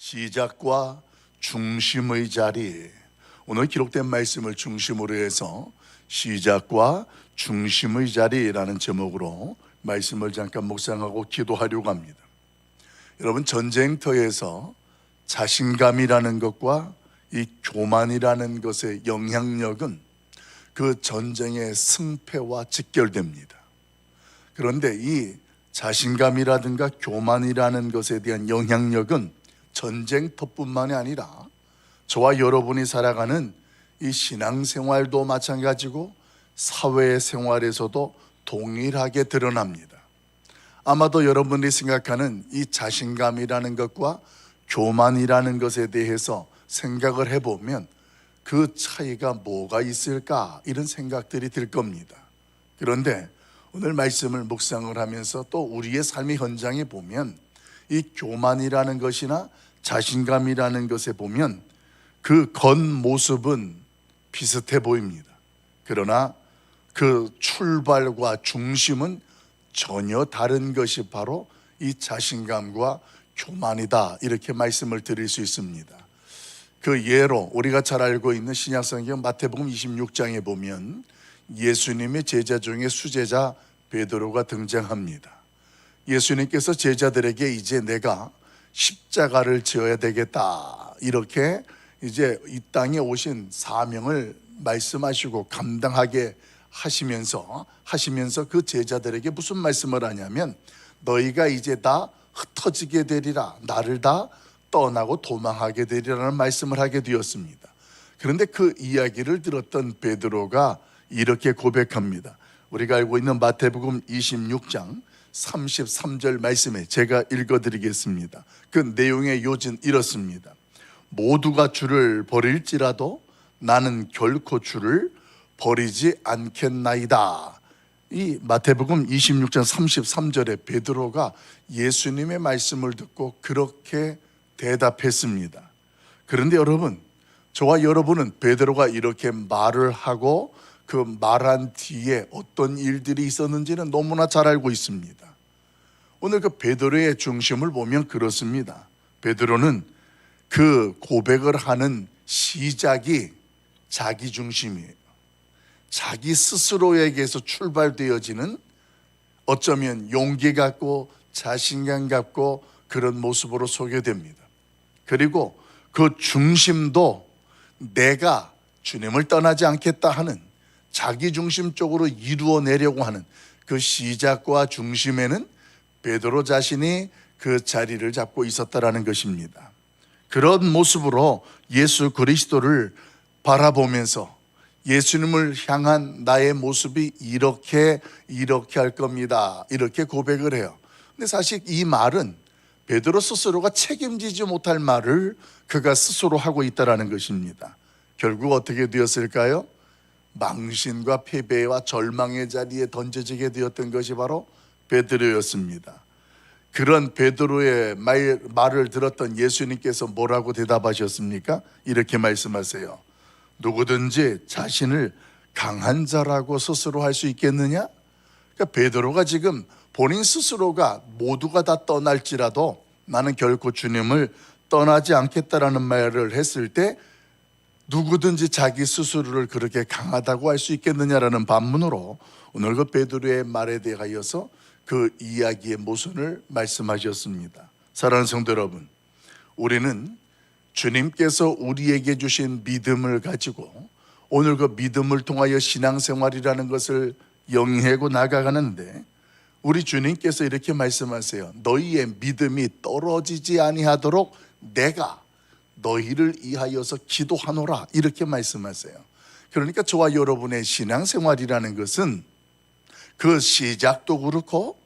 시작과 중심의 자리. 오늘 기록된 말씀을 중심으로 해서 시작과 중심의 자리라는 제목으로 말씀을 잠깐 묵상하고 기도하려고 합니다. 여러분 전쟁터에서 자신감이라는 것과 이 교만이라는 것의 영향력은 그 전쟁의 승패와 직결됩니다. 그런데 이 자신감이라든가 교만이라는 것에 대한 영향력은 전쟁터뿐만이 아니라 저와 여러분이 살아가는 이 신앙생활도 마찬가지고 사회생활에서도 동일하게 드러납니다. 아마도 여러분이 생각하는 이 자신감이라는 것과 교만이라는 것에 대해서 생각을 해보면 그 차이가 뭐가 있을까 이런 생각들이 들 겁니다. 그런데 오늘 말씀을 묵상을 하면서 또 우리의 삶의 현장에 보면 이 교만이라는 것이나 자신감이라는 것에 보면 그 겉모습은 비슷해 보입니다. 그러나 그 출발과 중심은 전혀 다른 것이 바로 이 자신감과 교만이다. 이렇게 말씀을 드릴 수 있습니다. 그 예로 우리가 잘 알고 있는 신약성경 마태복음 26장에 보면 예수님의 제자 중에 수제자 베드로가 등장합니다. 예수님께서 제자들에게 이제 내가 십자가를 지어야 되겠다. 이렇게 이제 이 땅에 오신 사명을 말씀하시고 감당하게 하시면서 하시면서 그 제자들에게 무슨 말씀을 하냐면 너희가 이제 다 흩어지게 되리라. 나를 다 떠나고 도망하게 되리라는 말씀을 하게 되었습니다. 그런데 그 이야기를 들었던 베드로가 이렇게 고백합니다. 우리가 알고 있는 마태복음 26장 33절 말씀에 제가 읽어드리겠습니다. 그 내용의 요진 이렇습니다. 모두가 주를 버릴지라도 나는 결코 주를 버리지 않겠나이다. 이 마태복음 26장 33절에 베드로가 예수님의 말씀을 듣고 그렇게 대답했습니다. 그런데 여러분, 저와 여러분은 베드로가 이렇게 말을 하고 그 말한 뒤에 어떤 일들이 있었는지는 너무나 잘 알고 있습니다. 오늘 그 베드로의 중심을 보면 그렇습니다. 베드로는 그 고백을 하는 시작이 자기 중심이에요. 자기 스스로에게서 출발되어지는 어쩌면 용기 갖고 자신감 갖고 그런 모습으로 소개됩니다. 그리고 그 중심도 내가 주님을 떠나지 않겠다 하는 자기 중심 쪽으로 이루어내려고 하는 그 시작과 중심에는 베드로 자신이 그 자리를 잡고 있었다라는 것입니다. 그런 모습으로 예수 그리스도를 바라보면서 예수님을 향한 나의 모습이 이렇게 이렇게 할 겁니다. 이렇게 고백을 해요. 근데 사실 이 말은 베드로 스스로가 책임지지 못할 말을 그가 스스로 하고 있다라는 것입니다. 결국 어떻게 되었을까요? 망신과 패배와 절망의 자리에 던져지게 되었던 것이 바로 베드로였습니다. 그런 베드로의 말, 말을 들었던 예수님께서 뭐라고 대답하셨습니까? 이렇게 말씀하세요. 누구든지 자신을 강한 자라고 스스로 할 수 있겠느냐? 그러니까 베드로가 지금 본인 스스로가 모두가 다 떠날지라도 나는 결코 주님을 떠나지 않겠다라는 말을 했을 때 누구든지 자기 스스로를 그렇게 강하다고 할 수 있겠느냐라는 반문으로 오늘 그 베드로의 말에 대하여서 그 이야기의 모순을 말씀하셨습니다. 사랑하는 성도 여러분, 우리는 주님께서 우리에게 주신 믿음을 가지고 오늘 그 믿음을 통하여 신앙생활이라는 것을 영위하고 나가가는데 우리 주님께서 이렇게 말씀하세요. 너희의 믿음이 떨어지지 아니하도록 내가 너희를 위하여서 기도하노라 이렇게 말씀하세요. 그러니까 저와 여러분의 신앙생활이라는 것은 그 시작도 그렇고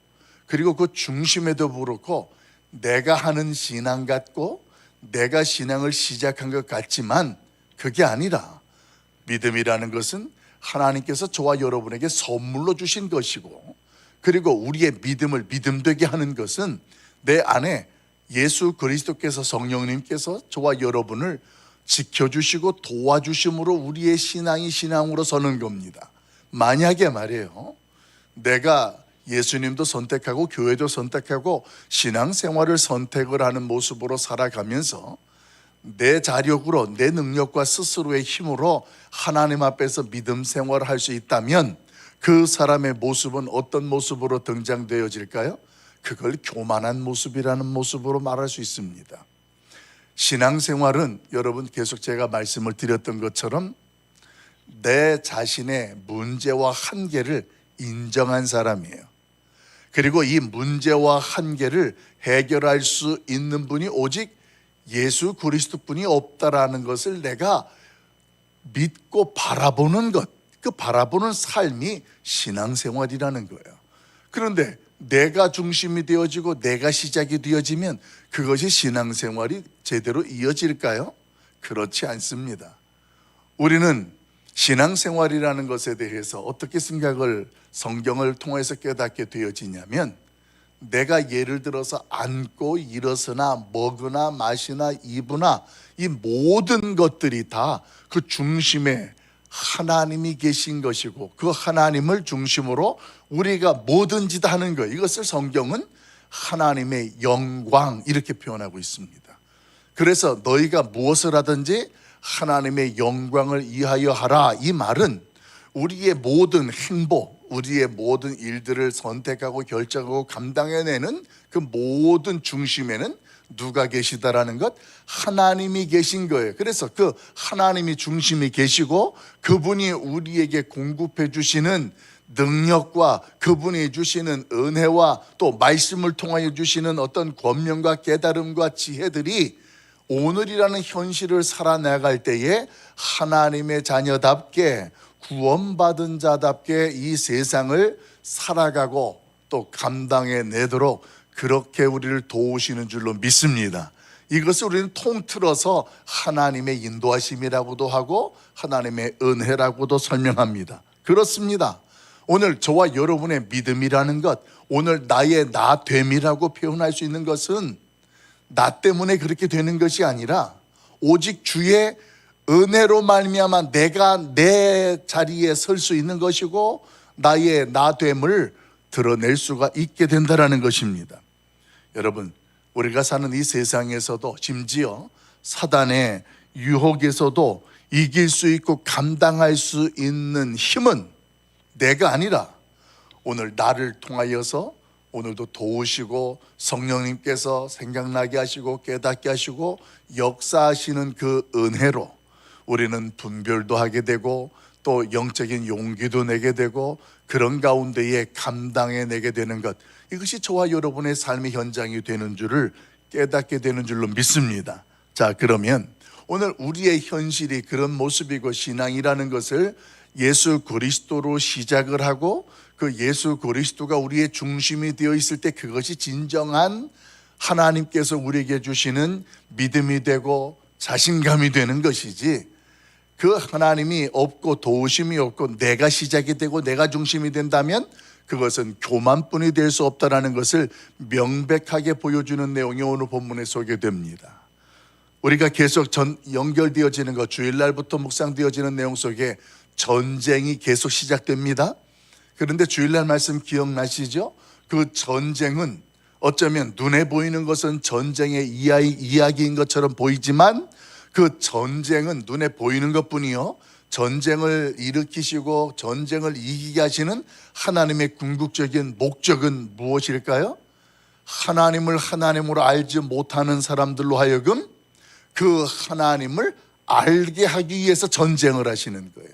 그리고 그 중심에도 그렇고 내가 하는 신앙 같고 내가 신앙을 시작한 것 같지만 그게 아니라 믿음이라는 것은 하나님께서 저와 여러분에게 선물로 주신 것이고 그리고 우리의 믿음을 믿음되게 하는 것은 내 안에 예수 그리스도께서 성령님께서 저와 여러분을 지켜주시고 도와주심으로 우리의 신앙이 신앙으로 서는 겁니다. 만약에 말이에요. 내가 예수님도 선택하고 교회도 선택하고 신앙생활을 선택을 하는 모습으로 살아가면서 내 자력으로 내 능력과 스스로의 힘으로 하나님 앞에서 믿음 생활을 할 수 있다면 그 사람의 모습은 어떤 모습으로 등장되어질까요? 그걸 교만한 모습이라는 모습으로 말할 수 있습니다. 신앙생활은 여러분 계속 제가 말씀을 드렸던 것처럼 내 자신의 문제와 한계를 인정한 사람이에요. 그리고 이 문제와 한계를 해결할 수 있는 분이 오직 예수 그리스도뿐이 없다라는 것을 내가 믿고 바라보는 것, 그 바라보는 삶이 신앙생활이라는 거예요. 그런데 내가 중심이 되어지고 내가 시작이 되어지면 그것이 신앙생활이 제대로 이어질까요? 그렇지 않습니다. 우리는 신앙생활이라는 것에 대해서 어떻게 생각을 성경을 통해서 깨닫게 되어지냐면 내가 예를 들어서 앉고 일어서나 먹으나 마시나 입으나 이 모든 것들이 다 그 중심에 하나님이 계신 것이고 그 하나님을 중심으로 우리가 뭐든지 다 하는 것 이것을 성경은 하나님의 영광 이렇게 표현하고 있습니다. 그래서 너희가 무엇을 하든지 하나님의 영광을 위하여 하라 이 말은 우리의 모든 행복, 우리의 모든 일들을 선택하고 결정하고 감당해내는 그 모든 중심에는 누가 계시다라는 것 하나님이 계신 거예요. 그래서 그 하나님이 중심이 계시고 그분이 우리에게 공급해 주시는 능력과 그분이 주시는 은혜와 또 말씀을 통하여 주시는 어떤 권명과 깨달음과 지혜들이 오늘이라는 현실을 살아나갈 때에 하나님의 자녀답게 구원받은 자답게 이 세상을 살아가고 또 감당해 내도록 그렇게 우리를 도우시는 줄로 믿습니다. 이것을 우리는 통틀어서 하나님의 인도하심이라고도 하고 하나님의 은혜라고도 설명합니다. 그렇습니다. 오늘 저와 여러분의 믿음이라는 것, 오늘 나의 나됨이라고 표현할 수 있는 것은 나 때문에 그렇게 되는 것이 아니라 오직 주의 은혜로 말미암아 내가 내 자리에 설 수 있는 것이고 나의 나됨을 드러낼 수가 있게 된다라는 것입니다. 여러분, 우리가 사는 이 세상에서도 심지어 사단의 유혹에서도 이길 수 있고 감당할 수 있는 힘은 내가 아니라 오늘 나를 통하여서 오늘도 도우시고 성령님께서 생각나게 하시고 깨닫게 하시고 역사하시는 그 은혜로 우리는 분별도 하게 되고 또 영적인 용기도 내게 되고 그런 가운데에 감당해 내게 되는 것 이것이 저와 여러분의 삶의 현장이 되는 줄을 깨닫게 되는 줄로 믿습니다. 자, 그러면 오늘 우리의 현실이 그런 모습이고 신앙이라는 것을 예수 그리스도로 시작을 하고 그 예수 그리스도가 우리의 중심이 되어 있을 때 그것이 진정한 하나님께서 우리에게 주시는 믿음이 되고 자신감이 되는 것이지 그 하나님이 없고 도우심이 없고 내가 시작이 되고 내가 중심이 된다면 그것은 교만뿐이 될 수 없다라는 것을 명백하게 보여주는 내용이 오늘 본문에 소개됩니다. 우리가 계속 전 연결되어지는 것 주일날부터 묵상되어지는 내용 속에 전쟁이 계속 시작됩니다. 그런데 주일날 말씀 기억나시죠? 그 전쟁은 어쩌면 눈에 보이는 것은 전쟁의 이야기인 것처럼 보이지만 그 전쟁은 눈에 보이는 것 뿐이요. 전쟁을 일으키시고 전쟁을 이기게 하시는 하나님의 궁극적인 목적은 무엇일까요? 하나님을 하나님으로 알지 못하는 사람들로 하여금 그 하나님을 알게 하기 위해서 전쟁을 하시는 거예요.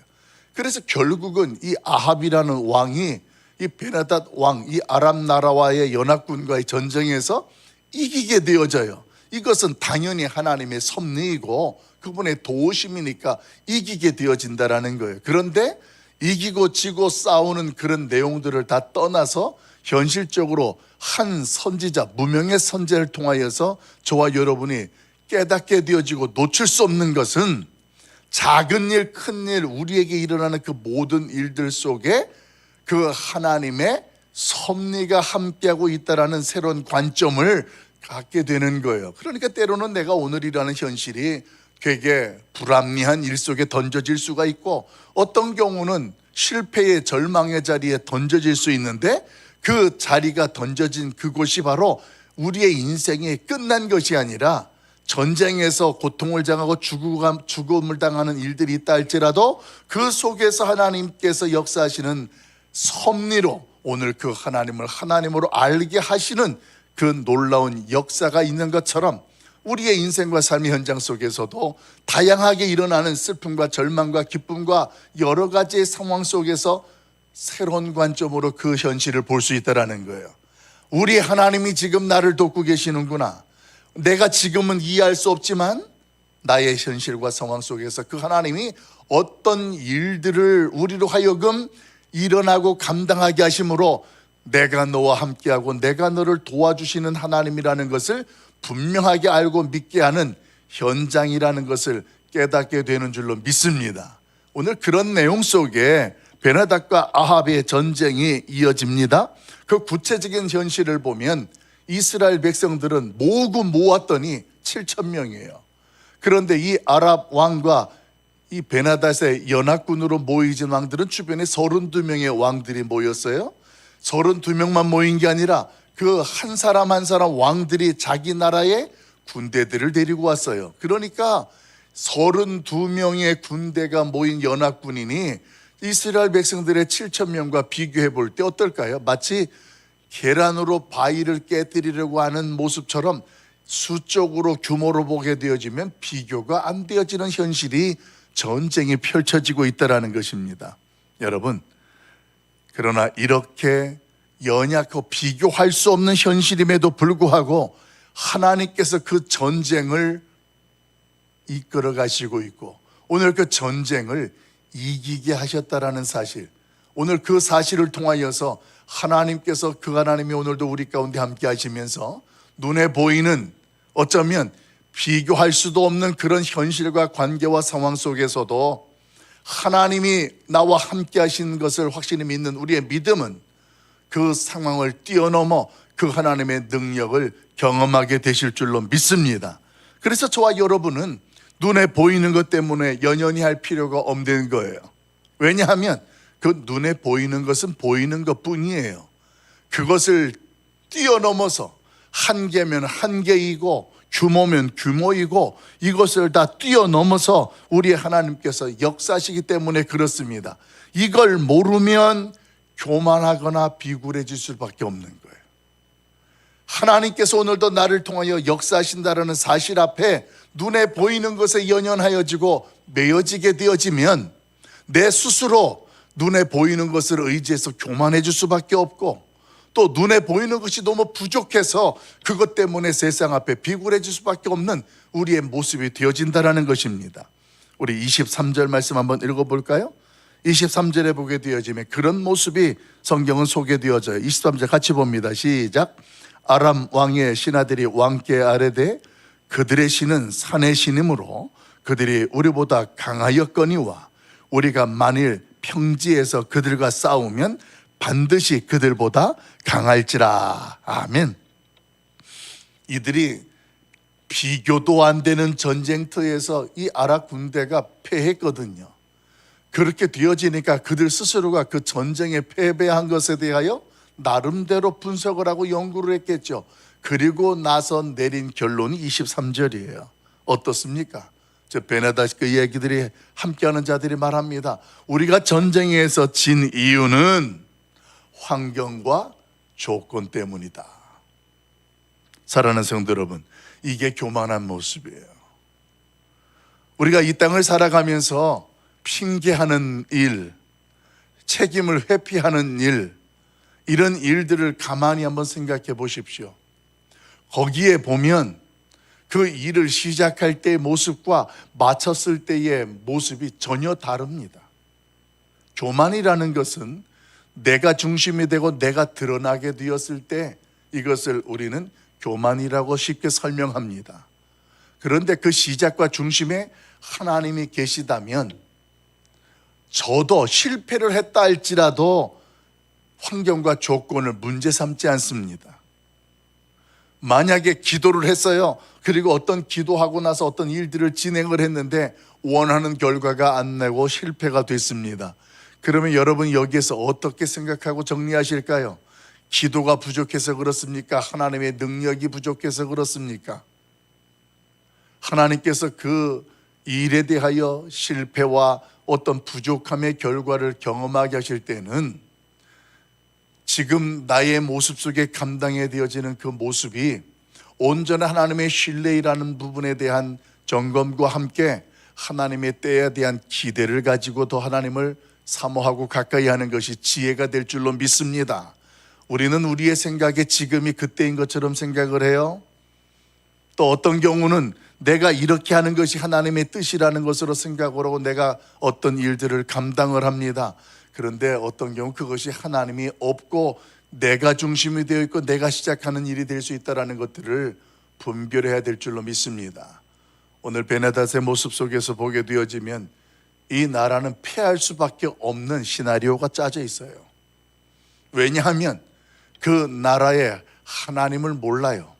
그래서 결국은 이 아합이라는 왕이 이 베나닷 왕, 이 아람 나라와의 연합군과의 전쟁에서 이기게 되어져요. 이것은 당연히 하나님의 섭리이고 그분의 도우심이니까 이기게 되어진다라는 거예요. 그런데 이기고 지고 싸우는 그런 내용들을 다 떠나서 현실적으로 한 선지자, 무명의 선제를 통하여서 저와 여러분이 깨닫게 되어지고 놓칠 수 없는 것은 작은 일, 큰 일, 우리에게 일어나는 그 모든 일들 속에 그 하나님의 섭리가 함께하고 있다라는 새로운 관점을 갖게 되는 거예요. 그러니까 때로는 내가 오늘이라는 현실이 되게 불합리한 일 속에 던져질 수가 있고 어떤 경우는 실패의 절망의 자리에 던져질 수 있는데 그 자리가 던져진 그곳이 바로 우리의 인생이 끝난 것이 아니라 전쟁에서 고통을 당하고 죽음- 죽음을 당하는 일들이 있다 할지라도 그 속에서 하나님께서 역사하시는 섭리로 오늘 그 하나님을 하나님으로 알게 하시는 그 놀라운 역사가 있는 것처럼 우리의 인생과 삶의 현장 속에서도 다양하게 일어나는 슬픔과 절망과 기쁨과 여러 가지의 상황 속에서 새로운 관점으로 그 현실을 볼 수 있다라는 거예요. 우리 하나님이 지금 나를 돕고 계시는구나. 내가 지금은 이해할 수 없지만 나의 현실과 상황 속에서 그 하나님이 어떤 일들을 우리로 하여금 일어나고 감당하게 하심으로 내가 너와 함께하고 내가 너를 도와주시는 하나님이라는 것을 분명하게 알고 믿게 하는 현장이라는 것을 깨닫게 되는 줄로 믿습니다. 오늘 그런 내용 속에 베나닥과 아합의 전쟁이 이어집니다. 그 구체적인 현실을 보면 이스라엘 백성들은 모으고 모았더니 7천 명이에요. 그런데 이 아랍 왕과 이 베나닷의 연합군으로 모이진 왕들은 주변에 32명의 왕들이 모였어요. 32명만 모인 게 아니라 그 한 사람 한 사람 왕들이 자기 나라의 군대들을 데리고 왔어요. 그러니까 32명의 군대가 모인 연합군이니 이스라엘 백성들의 7천 명과 비교해 볼 때 어떨까요? 마치 계란으로 바위를 깨뜨리려고 하는 모습처럼 수적으로 규모로 보게 되어지면 비교가 안 되어지는 현실이 전쟁이 펼쳐지고 있다라는 것입니다. 여러분, 그러나 이렇게 연약하고 비교할 수 없는 현실임에도 불구하고 하나님께서 그 전쟁을 이끌어 가시고 있고 오늘 그 전쟁을 이기게 하셨다라는 사실 오늘 그 사실을 통하여서 하나님께서 그 하나님이 오늘도 우리 가운데 함께 하시면서 눈에 보이는 어쩌면 비교할 수도 없는 그런 현실과 관계와 상황 속에서도 하나님이 나와 함께 하신 것을 확실히 믿는 우리의 믿음은 그 상황을 뛰어넘어 그 하나님의 능력을 경험하게 되실 줄로 믿습니다. 그래서 저와 여러분은 눈에 보이는 것 때문에 연연히 할 필요가 없는 거예요. 왜냐하면 그 눈에 보이는 것은 보이는 것 뿐이에요. 그것을 뛰어넘어서 한계면 한계이고 규모면 규모이고 이것을 다 뛰어넘어서 우리 하나님께서 역사시기 때문에 그렇습니다. 이걸 모르면 교만하거나 비굴해질 수밖에 없는 거예요. 하나님께서 오늘도 나를 통하여 역사하신다라는 사실 앞에 눈에 보이는 것에 연연하여지고 매여지게 되어지면 내 스스로 눈에 보이는 것을 의지해서 교만해질 수밖에 없고 또 눈에 보이는 것이 너무 부족해서 그것 때문에 세상 앞에 비굴해질 수밖에 없는 우리의 모습이 되어진다라는 것입니다. 우리 23절 말씀 한번 읽어볼까요? 23절에 보게 되어지면 그런 모습이 성경은 소개되어져요. 23절 같이 봅니다. 시작. 아람 왕의 신하들이 왕께 아뢰되 그들의 신은 산의 신이므로 그들이 우리보다 강하였거니와 우리가 만일 평지에서 그들과 싸우면 반드시 그들보다 강할지라. 아멘. 이들이 비교도 안 되는 전쟁터에서 이 아랍 군대가 패했거든요. 그렇게 되어지니까 그들 스스로가 그 전쟁에 패배한 것에 대하여 나름대로 분석을 하고 연구를 했겠죠. 그리고 나서 내린 결론이 23절이에요. 어떻습니까? 저 베네다시 그 얘기들이 함께하는 자들이 말합니다. 우리가 전쟁에서 진 이유는 환경과 조건 때문이다. 사랑하는 성도 여러분, 이게 교만한 모습이에요. 우리가 이 땅을 살아가면서 핑계하는 일, 책임을 회피하는 일, 이런 일들을 가만히 한번 생각해 보십시오. 거기에 보면 그 일을 시작할 때의 모습과 마쳤을 때의 모습이 전혀 다릅니다. 교만이라는 것은 내가 중심이 되고 내가 드러나게 되었을 때 이것을 우리는 교만이라고 쉽게 설명합니다. 그런데 그 시작과 중심에 하나님이 계시다면 저도 실패를 했다 할지라도 환경과 조건을 문제 삼지 않습니다. 만약에 기도를 했어요. 그리고 어떤 기도하고 나서 어떤 일들을 진행을 했는데 원하는 결과가 안 나고 실패가 됐습니다. 그러면 여러분 여기에서 어떻게 생각하고 정리하실까요? 기도가 부족해서 그렇습니까? 하나님의 능력이 부족해서 그렇습니까? 하나님께서 그 일에 대하여 실패와 어떤 부족함의 결과를 경험하게 하실 때는 지금 나의 모습 속에 감당해 되어지는 그 모습이 온전한 하나님의 신뢰이라는 부분에 대한 점검과 함께 하나님의 때에 대한 기대를 가지고 더 하나님을 사모하고 가까이 하는 것이 지혜가 될 줄로 믿습니다. 우리는 우리의 생각에 지금이 그때인 것처럼 생각을 해요. 또 어떤 경우는 내가 이렇게 하는 것이 하나님의 뜻이라는 것으로 생각을 하고 내가 어떤 일들을 감당을 합니다. 그런데 어떤 경우 그것이 하나님이 없고 내가 중심이 되어 있고 내가 시작하는 일이 될 수 있다라는 것들을 분별해야 될 줄로 믿습니다. 오늘 베네닷의 모습 속에서 보게 되어지면 이 나라는 패할 수밖에 없는 시나리오가 짜져 있어요. 왜냐하면 그 나라에 하나님을 몰라요.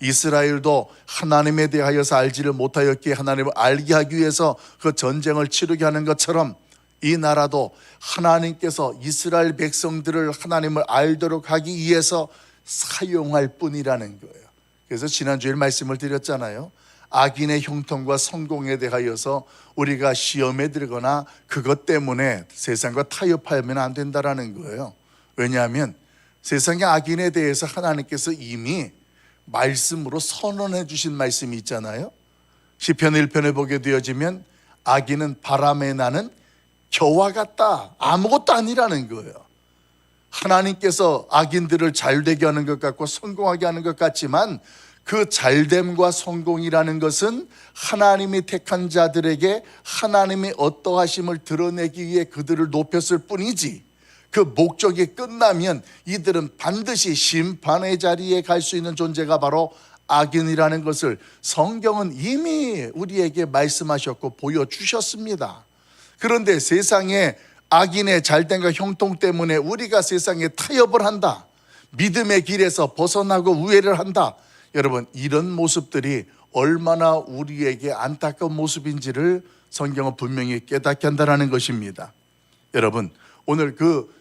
이스라엘도 하나님에 대하여서 알지를 못하였기에 하나님을 알게 하기 위해서 그 전쟁을 치르게 하는 것처럼 이 나라도 하나님께서 이스라엘 백성들을 하나님을 알도록 하기 위해서 사용할 뿐이라는 거예요. 그래서 지난주에 말씀을 드렸잖아요. 악인의 형통과 성공에 대하여서 우리가 시험에 들거나 그것 때문에 세상과 타협하면 안 된다라는 거예요. 왜냐하면 세상의 악인에 대해서 하나님께서 이미 말씀으로 선언해 주신 말씀이 있잖아요. 시편 1편에 보게 되어지면 악인은 바람에 나는 겨와 같다. 아무것도 아니라는 거예요. 하나님께서 악인들을 잘 되게 하는 것 같고 성공하게 하는 것 같지만 그 잘됨과 성공이라는 것은 하나님이 택한 자들에게 하나님의 어떠하심을 드러내기 위해 그들을 높였을 뿐이지 그 목적이 끝나면 이들은 반드시 심판의 자리에 갈 수 있는 존재가 바로 악인이라는 것을 성경은 이미 우리에게 말씀하셨고 보여주셨습니다. 그런데 세상에 악인의 잘됨과 형통 때문에 우리가 세상에 타협을 한다. 믿음의 길에서 벗어나고 우회를 한다. 여러분, 이런 모습들이 얼마나 우리에게 안타까운 모습인지를 성경은 분명히 깨닫게 한다는 것입니다. 여러분, 오늘 그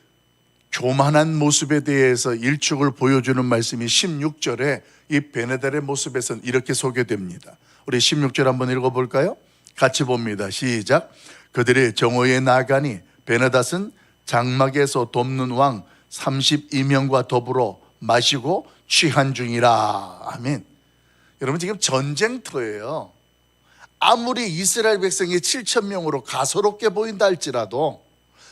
교만한 모습에 대해서 일축을 보여주는 말씀이 16절에 이 베네달의 모습에서는 이렇게 소개됩니다. 우리 16절 한번 읽어볼까요? 같이 봅니다. 시작. 그들의 정오에 나가니 베네닷은 장막에서 돕는 왕 32명과 더불어 마시고 취한 중이라. 아멘. 여러분 지금 전쟁터예요. 아무리 이스라엘 백성이 7천 명으로 가소롭게 보인다 할지라도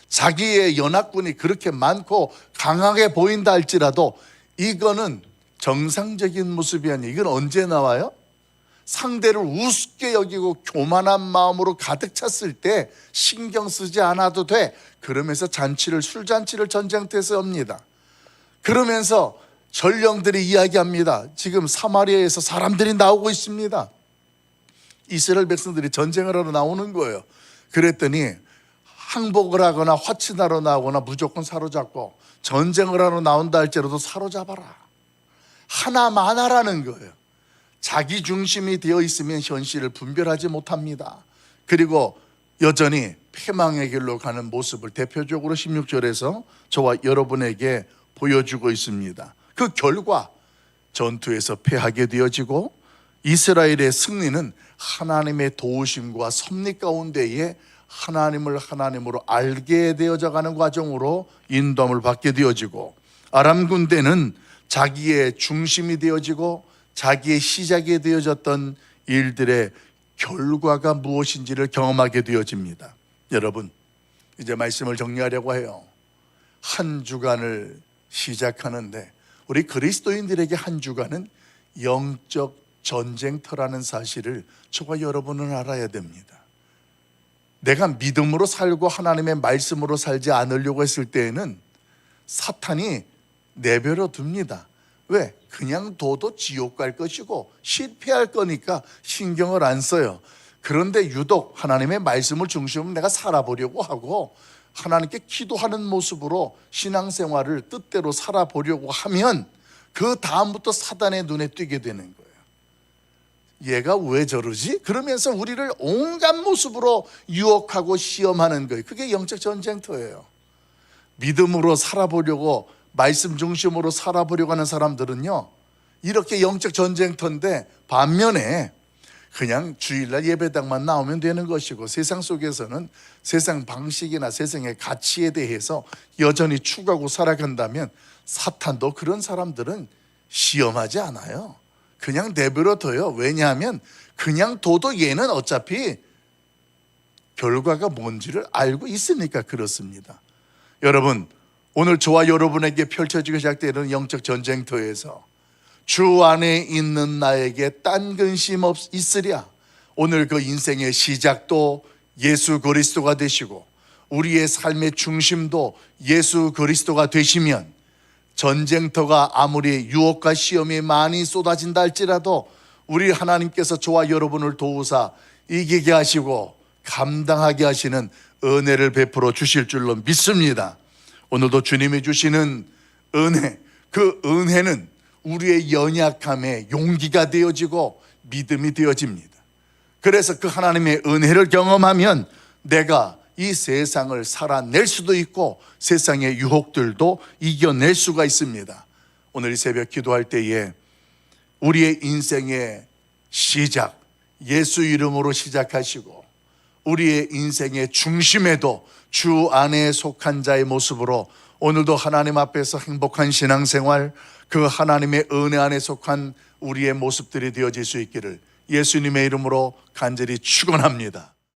자기의 연합군이 그렇게 많고 강하게 보인다 할지라도 이거는 정상적인 모습이 아니에요. 이건 언제 나와요? 상대를 우습게 여기고 교만한 마음으로 가득 찼을 때 신경 쓰지 않아도 돼. 그러면서 잔치를 술잔치를 전쟁터에서 엽니다. 그러면서 전령들이 이야기합니다. 지금 사마리아에서 사람들이 나오고 있습니다. 이스라엘 백성들이 전쟁을 하러 나오는 거예요. 그랬더니 항복을 하거나 화친하러 나오거나 무조건 사로잡고 전쟁을 하러 나온다 할지라도 사로잡아라. 하나만 하라는 거예요. 자기 중심이 되어 있으면 현실을 분별하지 못합니다. 그리고 여전히 패망의 길로 가는 모습을 대표적으로 16절에서 저와 여러분에게 보여주고 있습니다. 그 결과 전투에서 패하게 되어지고 이스라엘의 승리는 하나님의 도우심과 섭리 가운데에 하나님을 하나님으로 알게 되어져 가는 과정으로 인도함을 받게 되어지고 아람 군대는 자기의 중심이 되어지고 자기의 시작이 되어졌던 일들의 결과가 무엇인지를 경험하게 되어집니다. 여러분, 이제 말씀을 정리하려고 해요. 한 주간을 시작하는데 우리 그리스도인들에게 한 주간은 영적 전쟁터라는 사실을 저와 여러분은 알아야 됩니다. 내가 믿음으로 살고 하나님의 말씀으로 살지 않으려고 했을 때에는 사탄이 내버려 둡니다. 왜? 그냥 둬도 지옥 갈 것이고 실패할 거니까 신경을 안 써요. 그런데 유독 하나님의 말씀을 중심으로 내가 살아보려고 하고 하나님께 기도하는 모습으로 신앙생활을 뜻대로 살아보려고 하면 그 다음부터 사단의 눈에 띄게 되는 거예요. 얘가 왜 저러지? 그러면서 우리를 온갖 모습으로 유혹하고 시험하는 거예요. 그게 영적 전쟁터예요. 믿음으로 살아보려고 말씀 중심으로 살아보려고 하는 사람들은요. 이렇게 영적 전쟁터인데 반면에 그냥 주일날 예배당만 나오면 되는 것이고 세상 속에서는 세상 방식이나 세상의 가치에 대해서 여전히 추구하고 살아간다면 사탄도 그런 사람들은 시험하지 않아요. 그냥 내버려 둬요. 왜냐하면 그냥 둬도 얘는 어차피 결과가 뭔지를 알고 있으니까 그렇습니다. 여러분, 오늘 저와 여러분에게 펼쳐지기 시작되는 영적 전쟁터에서 주 안에 있는 나에게 딴 근심 없 있으랴. 오늘 그 인생의 시작도 예수 그리스도가 되시고 우리의 삶의 중심도 예수 그리스도가 되시면 전쟁터가 아무리 유혹과 시험이 많이 쏟아진다 할지라도 우리 하나님께서 저와 여러분을 도우사 이기게 하시고 감당하게 하시는 은혜를 베풀어 주실 줄로 믿습니다. 오늘도 주님이 주시는 은혜, 그 은혜는 우리의 연약함에 용기가 되어지고 믿음이 되어집니다. 그래서 그 하나님의 은혜를 경험하면 내가 이 세상을 살아낼 수도 있고 세상의 유혹들도 이겨낼 수가 있습니다. 오늘 이 새벽 기도할 때에 우리의 인생의 시작, 예수 이름으로 시작하시고 우리의 인생의 중심에도 주 안에 속한 자의 모습으로 오늘도 하나님 앞에서 행복한 신앙생활, 그 하나님의 은혜 안에 속한 우리의 모습들이 되어질 수 있기를 예수님의 이름으로 간절히 축원합니다.